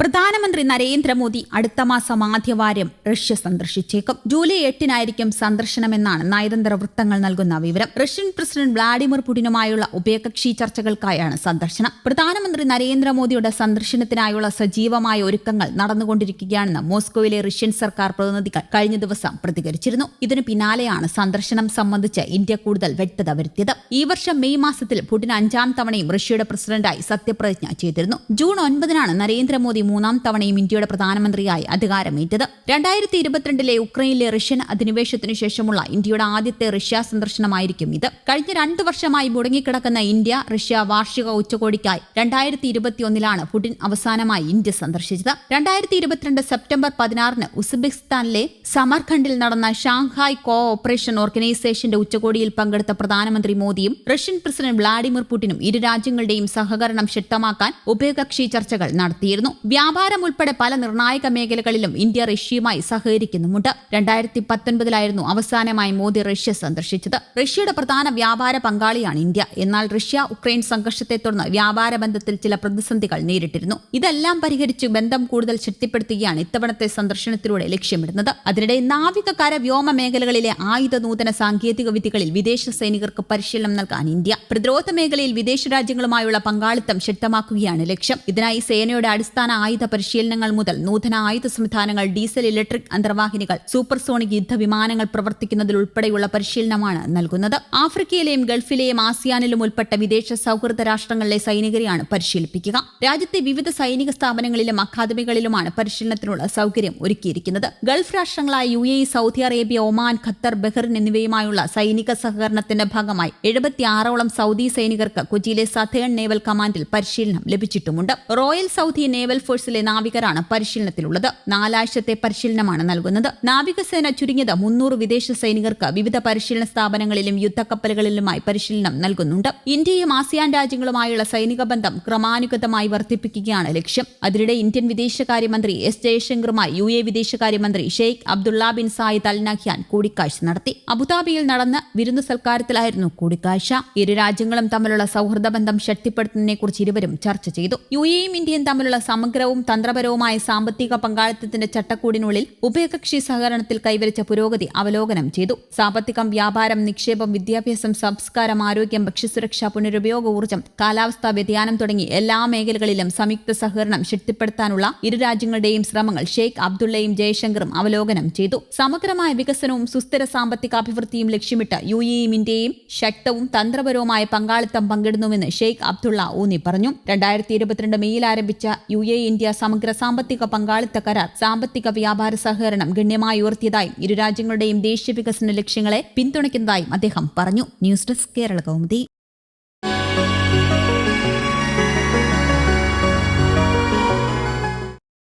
പ്രധാനമന്ത്രി നരേന്ദ്രമോദി അടുത്ത മാസം ആദ്യവാരം റഷ്യ സന്ദർശിച്ചേക്കും. ജൂലൈ എട്ടിനായിരിക്കും സന്ദർശനമെന്നാണ് നയതന്ത്ര വൃത്തങ്ങൾ നൽകുന്ന വിവരം. റഷ്യൻ പ്രസിഡന്റ് വ്ളാഡിമിർ പുടിനുമായുള്ള ഉഭയകക്ഷി ചർച്ചകൾക്കായാണ് സന്ദർശനം. പ്രധാനമന്ത്രി നരേന്ദ്രമോദിയുടെ സന്ദർശനത്തിനായുള്ള സജീവമായ ഒരുക്കങ്ങൾ നടന്നുകൊണ്ടിരിക്കുകയാണെന്ന് മോസ്കോയിലെ റഷ്യൻ സർക്കാർ പ്രതിനിധികൾ കഴിഞ്ഞ ദിവസം പ്രതികരിച്ചിരുന്നു. ഇതിനു പിന്നാലെയാണ് സന്ദർശനം സംബന്ധിച്ച് ഇന്ത്യ കൂടുതൽ വ്യക്തത വരുത്തിയത്. ഈ വർഷം മെയ് മാസത്തിൽ പുടിൻ അഞ്ചാം തവണയും റഷ്യയുടെ പ്രസിഡന്റായി സത്യപ്രതിജ്ഞ ചെയ്തിരുന്നു. ജൂൺ ഒൻപതിനാണ് നരേന്ദ്രമോദി മൂന്നാം തവണയും ഇന്ത്യയുടെ പ്രധാനമന്ത്രിയായി അധികാരമേറ്റത്. രണ്ടായിരത്തി ഇരുപത്തിരണ്ടിലെ ഉക്രൈനിലെ റഷ്യൻ അധിനിവേശത്തിനു ശേഷമുള്ള ഇന്ത്യയുടെ ആദ്യത്തെ റഷ്യ സന്ദർശനമായിരിക്കും ഇത്. കഴിഞ്ഞ രണ്ടു വർഷമായി മുടങ്ങിക്കിടക്കുന്ന ഇന്ത്യ റഷ്യ വാർഷിക ഉച്ചകോടിക്കായി രണ്ടായിരത്തി ഇരുപത്തിയൊന്നിലാണ് പുടിൻ അവസാനമായി ഇന്ത്യ സന്ദർശിച്ചത്. രണ്ടായിരത്തി ഇരുപത്തിരണ്ട് സെപ്റ്റംബർ പതിനാറിന് ഉസ്ബെക്കിസ്ഥാനിലെ സമർഖണ്ഡിൽ നടന്ന ഷാങ്ഹായ് കോ ഓപ്പറേഷൻ ഓർഗനൈസേഷന്റെ ഉച്ചകോടിയിൽ പങ്കെടുത്ത പ്രധാനമന്ത്രി മോദിയും റഷ്യൻ പ്രസിഡന്റ് വ്ളാഡിമിർ പുടിനും ഇരു രാജ്യങ്ങളുടെയും സഹകരണം ശക്തമാക്കാൻ ഉഭയകക്ഷി ചർച്ചകൾ നടത്തിയിരുന്നു. വ്യാപാരം ഉൾപ്പെടെ പല നിർണായക മേഖലകളിലും ഇന്ത്യ റഷ്യയുമായി സഹകരിക്കുന്നുമുണ്ട്. രണ്ടായിരത്തി പത്തൊൻപതിലായിരുന്നു അവസാനമായി മോദി റഷ്യ സന്ദർശിച്ചത്. റഷ്യയുടെ പ്രധാന വ്യാപാര പങ്കാളിയാണ് ഇന്ത്യ. എന്നാൽ റഷ്യ ഉക്രൈൻ സംഘർഷത്തെ തുടർന്ന് വ്യാപാര ബന്ധത്തിൽ ചില പ്രതിസന്ധികൾ നേരിട്ടിരുന്നു. ഇതെല്ലാം പരിഹരിച്ച് ബന്ധം കൂടുതൽ ശക്തിപ്പെടുത്തുകയാണ് ഇത്തവണത്തെ സന്ദർശനത്തിലൂടെ ലക്ഷ്യമിടുന്നത്. അതിനിടെ നാവിക കര വ്യോമ മേഖലകളിലെ ആയുധ നൂതന സാങ്കേതിക വിദ്യകളിൽ വിദേശ സൈനികർക്ക് പരിശീലനം നൽകാൻ ഇന്ത്യ. പ്രതിരോധ മേഖലയിൽ വിദേശ രാജ്യങ്ങളുമായുള്ള പങ്കാളിത്തം ശക്തമാക്കുകയാണ് ലക്ഷ്യം. ഇതിനായി സേനയുടെ അടിസ്ഥാന ആയുധ പരിശീലനങ്ങൾ മുതൽ നൂതന ആയുധ സംവിധാനങ്ങൾ ഡീസൽ ഇലക്ട്രിക് അന്തർവാഹിനികൾ സൂപ്പർസോണിക് യുദ്ധവിമാനങ്ങൾ പ്രവർത്തിക്കുന്നതിൽ ഉൾപ്പെടെയുള്ള പരിശീലനമാണ് നൽകുന്നത്. ആഫ്രിക്കയിലെയും ഗൾഫിലെയും ആസിയാനിലും ഉൾപ്പെട്ട വിദേശ സൗഹൃദ രാഷ്ട്രങ്ങളിലെ സൈനികരെയാണ് പരിശീലിപ്പിക്കുക. രാജ്യത്തെ വിവിധ സൈനിക സ്ഥാപനങ്ങളിലും അക്കാദമികളിലുമാണ് പരിശീലനത്തിനുള്ള സൗകര്യം ഒരുക്കിയിരിക്കുന്നത്. Gulf രാഷ്ട്രങ്ങളായ U A Saudi Arabia Oman Qatar Bahrain എന്നിവയുമായുള്ള സൈനിക സഹകരണത്തിന്റെ ഭാഗമായി എഴുപത്തിയാറോളം സൗദി സൈനികർക്ക് കൊച്ചിയിലെ സഥേൺ നേവൽ കമാൻഡിൽ പരിശീലനം ലഭിച്ചിട്ടുമുണ്ട്. റോയൽ സൗദി നേവൽ ഫോഴ്സിലെ നാവികരാണ് പരിശീലനത്തിലുള്ളത്. നാലാഴ്ചത്തെ പരിശീലനമാണ് നൽകുന്നത്. നാവികസേന ചുരുങ്ങിയത് മുന്നൂറ് വിദേശ സൈനികർക്ക് വിവിധ പരിശീലന സ്ഥാപനങ്ങളിലും യുദ്ധക്കപ്പലുകളിലുമായി പരിശീലനം നൽകുന്നുണ്ട്. ഇന്ത്യയും ആസിയാൻ രാജ്യങ്ങളുമായുള്ള സൈനിക ബന്ധം ക്രമാനുഗതമായി വർദ്ധിപ്പിക്കുകയാണ് ലക്ഷ്യം. അതിനിടെ ഇന്ത്യൻ വിദേശകാര്യമന്ത്രി എസ് ജയശങ്കറുമായി യു എ വിദേശകാര്യമന്ത്രി Sheikh Abdullah bin Zayed al Nahyan കൂടിക്കാഴ്ച നടത്തി. അബുദാബിയിൽ നടന്ന വിരുന്ന് സൽക്കാരത്തിലായിരുന്നു കൂടിക്കാഴ്ച. ഇരു രാജ്യങ്ങളും തമ്മിലുള്ള സൗഹൃദ ബന്ധം ശക്തിപ്പെടുത്തുന്നതിനെക്കുറിച്ച് ഇരുവരും ചർച്ച ചെയ്തു. യു എയും ഇന്ത്യയും തമ്മിലുള്ള സമഗ്രവും തന്ത്രപരവുമായ സാമ്പത്തിക പങ്കാളിത്തത്തിന്റെ ചട്ടക്കൂടിനുള്ളിൽ ഉഭയകക്ഷി സഹകരണത്തിൽ കൈവരിച്ച പുരോഗതി അവലോകനം ചെയ്തു. സാമ്പത്തികം വ്യാപാരം നിക്ഷേപം വിദ്യാഭ്യാസം സംസ്കാരം ആരോഗ്യം ഭക്ഷ്യസുരക്ഷ പുനരുപയോഗ ഊർജം കാലാവസ്ഥാ വ്യതിയാനം തുടങ്ങി എല്ലാ മേഖലകളിലും സംയുക്ത സഹകരണം ശക്തിപ്പെടുത്താനുള്ള ഇരു രാജ്യങ്ങളുടെയും ശ്രമങ്ങൾ ഷെയ്ഖ് അബ്ദുള്ളയും ജയശങ്കറും അവലോകനം ചെയ്തു. സമഗ്രമായ വികസനവും സുസ്ഥിര സാമ്പത്തിക അഭിവൃദ്ധിയും ലക്ഷ്യമിട്ട് യു ഇയും ഇന്ത്യയും ശക്തവും തന്ത്രപരവുമായ പങ്കാളിത്തം പങ്കിടുന്നുവെന്ന് ഷെയ്ഖ് അബ്ദുള്ള ഊന്നി പറഞ്ഞു. രണ്ടായിരത്തി ഇരുപത്തിരണ്ട് മെയ്യിൽ ആരംഭിച്ച യു എ ഇന്ത്യ സമഗ്ര സാമ്പത്തിക പങ്കാളിത്ത കരാർ സാമ്പത്തിക വ്യാപാര സഹകരണം ഗണ്യമായി ഉയർത്തിയതായും ഇരു രാജ്യങ്ങളുടെയും ദേശീയ വികസന ലക്ഷ്യങ്ങളെ പിന്തുണയ്ക്കുന്നതായും അദ്ദേഹം പറഞ്ഞു. News desk Kerala Kaumudi.